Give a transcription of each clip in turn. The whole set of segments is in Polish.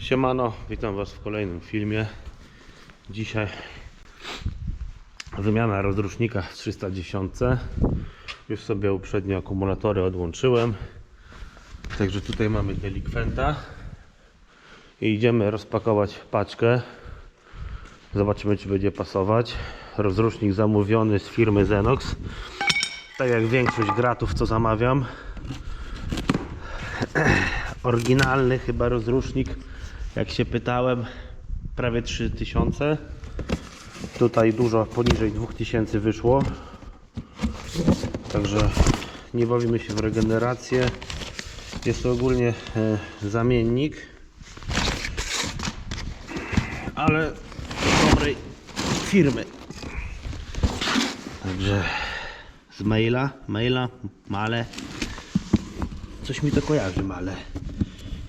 Siemano, witam Was w kolejnym filmie. Dzisiaj wymiana rozrusznika z 310. Już sobie uprzednio akumulatory odłączyłem. Także tutaj mamy delikwenta. I idziemy rozpakować paczkę. Zobaczymy czy będzie pasować. Rozrusznik zamówiony z firmy Zenox. Tak jak większość gratów co zamawiam. Oryginalny chyba rozrusznik jak się pytałem, prawie 3000. Tutaj dużo poniżej 2000 wyszło. Także nie bawimy się w regenerację. Jest to ogólnie e, zamiennik, ale dobrej firmy. Także z maila, maila, male. Coś mi to kojarzy, male.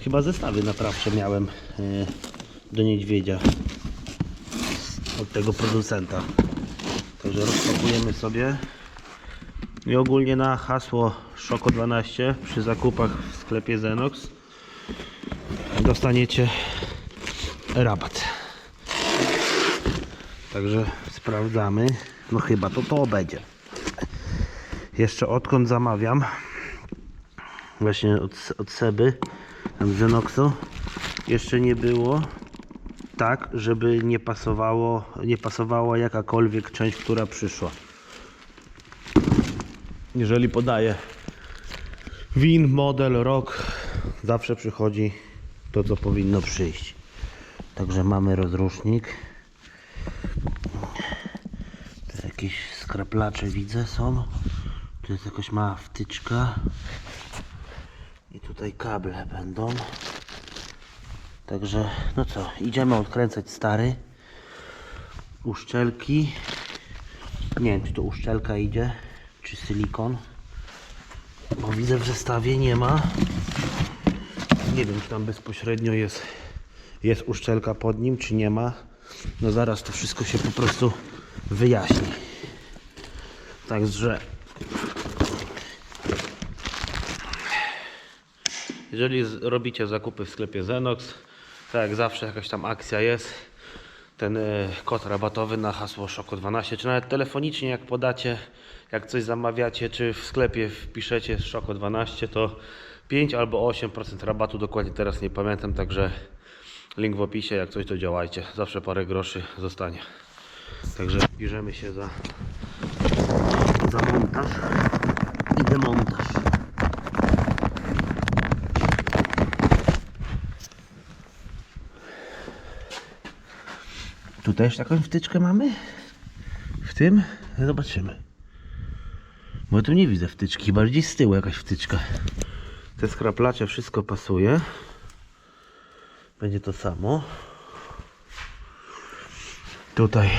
Chyba zestawy naprawcze miałem e, do niedźwiedzia od tego producenta. Także rozpakujemy sobie. I ogólnie na hasło Szoko 12 przy zakupach w sklepie Zenox dostaniecie rabat. Także sprawdzamy. No chyba to to będzie. Jeszcze odkąd zamawiam właśnie od, od Seby Zenoxu jeszcze nie było tak, żeby nie pasowało, nie pasowała jakakolwiek część, która przyszła. Jeżeli podaję win, model, rok, zawsze przychodzi to, co powinno przyjść. Także mamy rozrusznik. Tu jakieś skraplacze widzę są. Tu jest jakaś mała wtyczka. I tutaj kable będą. Także, no co, idziemy odkręcać stary. Uszczelki. Nie wiem, czy to uszczelka idzie, czy silikon. Bo widzę w zestawie nie ma. Nie wiem, czy tam bezpośrednio jest, jest uszczelka pod nim, czy nie ma. No zaraz to wszystko się po prostu wyjaśni. Także Jeżeli robicie zakupy w sklepie Zenox, tak jak zawsze jakaś tam akcja jest, ten e, kod rabatowy na hasło Szoko 12, czy nawet telefonicznie jak podacie, jak coś zamawiacie, czy w sklepie wpiszecie Szoko 12, to 5 albo 8% rabatu, dokładnie teraz nie pamiętam, także link w opisie, jak coś to działajcie, zawsze parę groszy zostanie. Także bierzemy się za, za montaż i demontaż. Tu też taką wtyczkę mamy? W tym? Zobaczymy. Bo tu nie widzę wtyczki, bardziej z tyłu jakaś wtyczka. Te skraplacze wszystko pasuje. Będzie to samo. Tutaj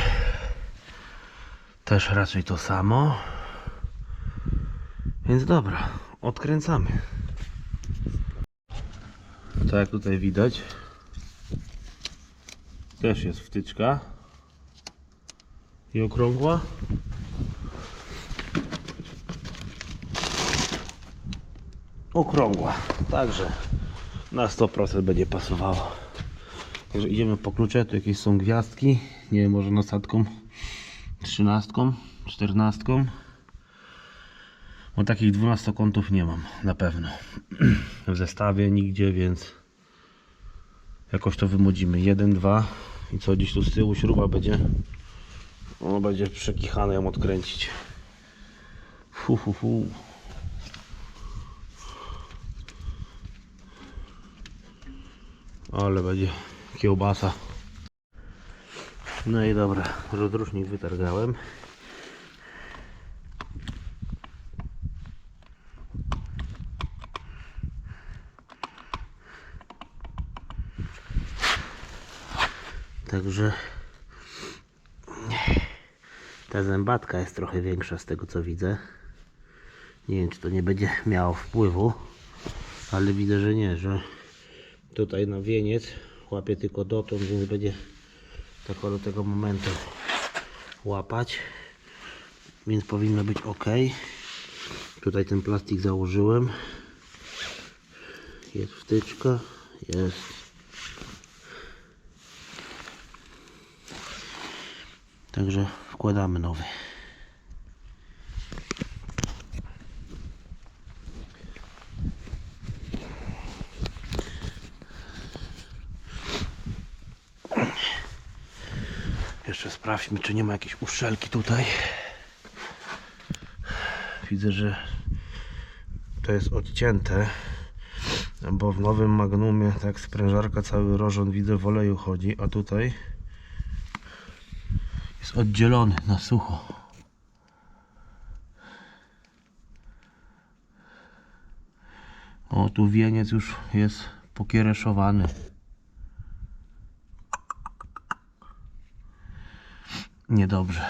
też raczej to samo. Więc dobra, odkręcamy. Tak jak tutaj widać, też jest wtyczka i okrągła. Okrągła, także na 100% będzie pasowało. Także idziemy po klucze, tu jakieś są gwiazdki, nie wiem, może nasadką, trzynastką, czternastką. Bo takich 12 kątów nie mam, na pewno. W zestawie nigdzie, więc jakoś to wymodzimy. 1, 2 i co gdzieś tu z tyłu śruba będzie. Ono będzie przekichane ją odkręcić. Fu, fu, fu. Ale będzie kiełbasa. No i dobra, rozrusznik wytargałem. Także ta zębatka jest trochę większa z tego co widzę. Nie wiem czy to nie będzie miało wpływu, ale widzę, że nie, że tutaj na wieniec łapie tylko dotąd, więc będzie tak do tego momentu łapać. Więc powinno być ok. Tutaj ten plastik założyłem. Jest wtyczka, jest Także wkładamy nowy. Jeszcze sprawdźmy, czy nie ma jakiejś uszczelki tutaj. Widzę, że to jest odcięte, bo w nowym Magnumie tak sprężarka cały rożon widzę w oleju chodzi, a tutaj oddzielony na sucho. O, tu wieniec już jest pokiereszowany. Niedobrze.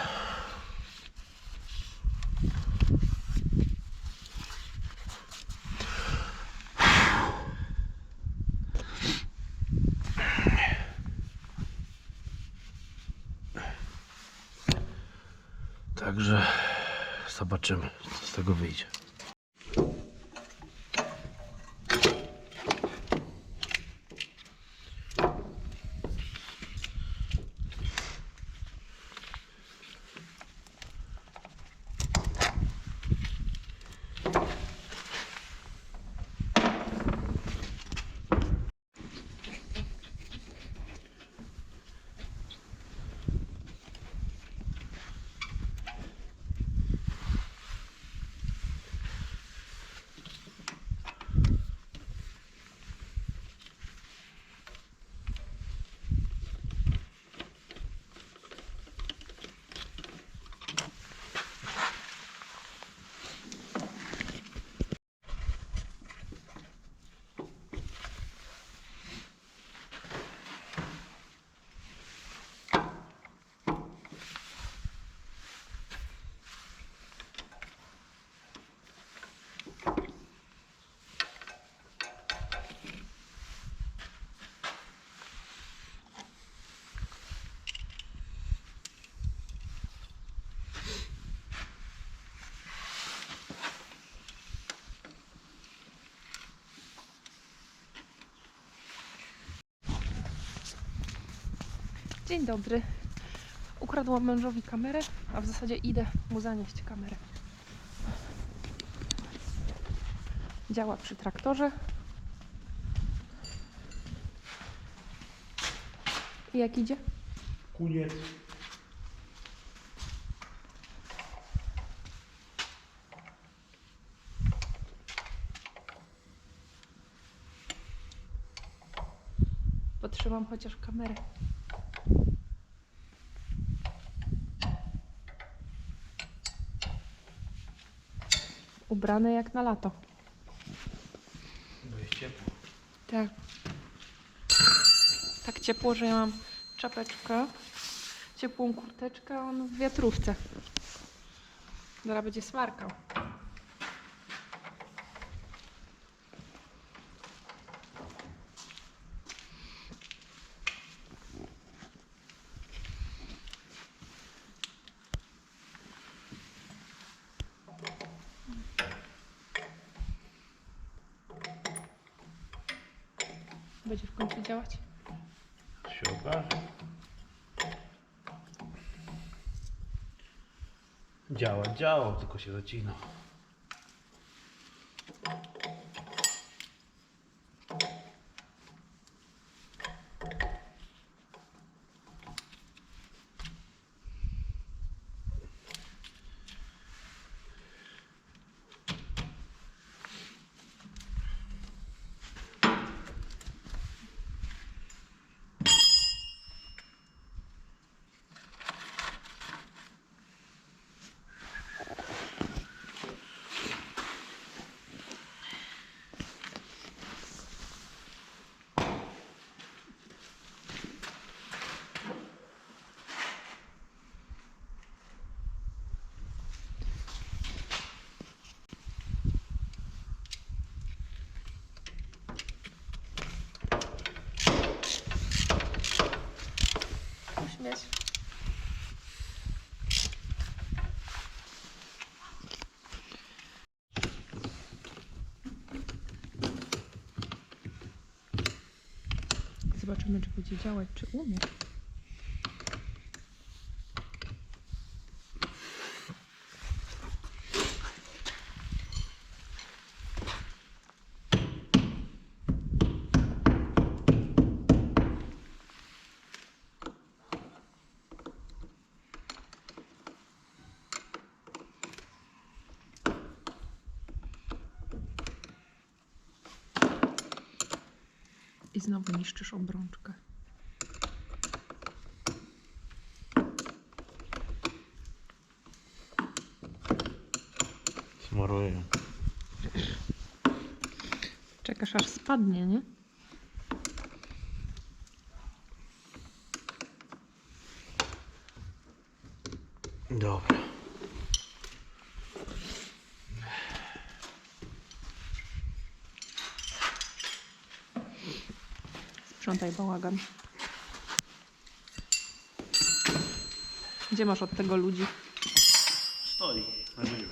Także zobaczymy, co z tego wyjdzie. Dzień dobry. Ukradłam mężowi kamerę, a w zasadzie idę mu zanieść kamerę. Działa przy traktorze. I jak idzie? Kuniec. Potrzymam chociaż kamerę. Ubrane jak na lato. Bo jest ciepło. Tak. Tak ciepło, że ja mam czapeczkę, ciepłą kurteczkę, a on w wiatrówce. Zaraz będzie smarkał. Będzie w końcu działać? się okaże. Działa, działa, tylko się zacina. Zobaczymy, czy będzie działać, czy umie. I znowu niszczysz obrączkę. Smaruję. Czekasz aż spadnie, nie? Dobra. Sprzątaj bałagan. Gdzie masz od tego ludzi? Stoi, nagrywa. No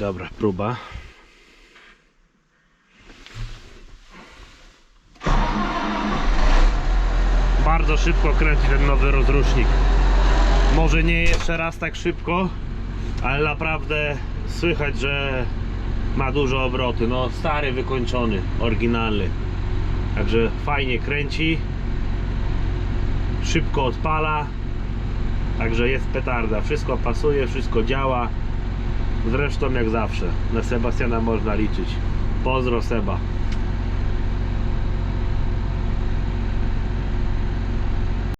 dobra, próba. Bardzo szybko kręci ten nowy rozrusznik. Może nie jeszcze raz tak szybko, ale naprawdę słychać, że ma dużo obroty. No stary, wykończony, oryginalny. Także fajnie kręci. Szybko odpala. Także jest petarda. Wszystko pasuje, wszystko działa. Zresztą jak zawsze. Na Sebastiana można liczyć. Pozdro Seba.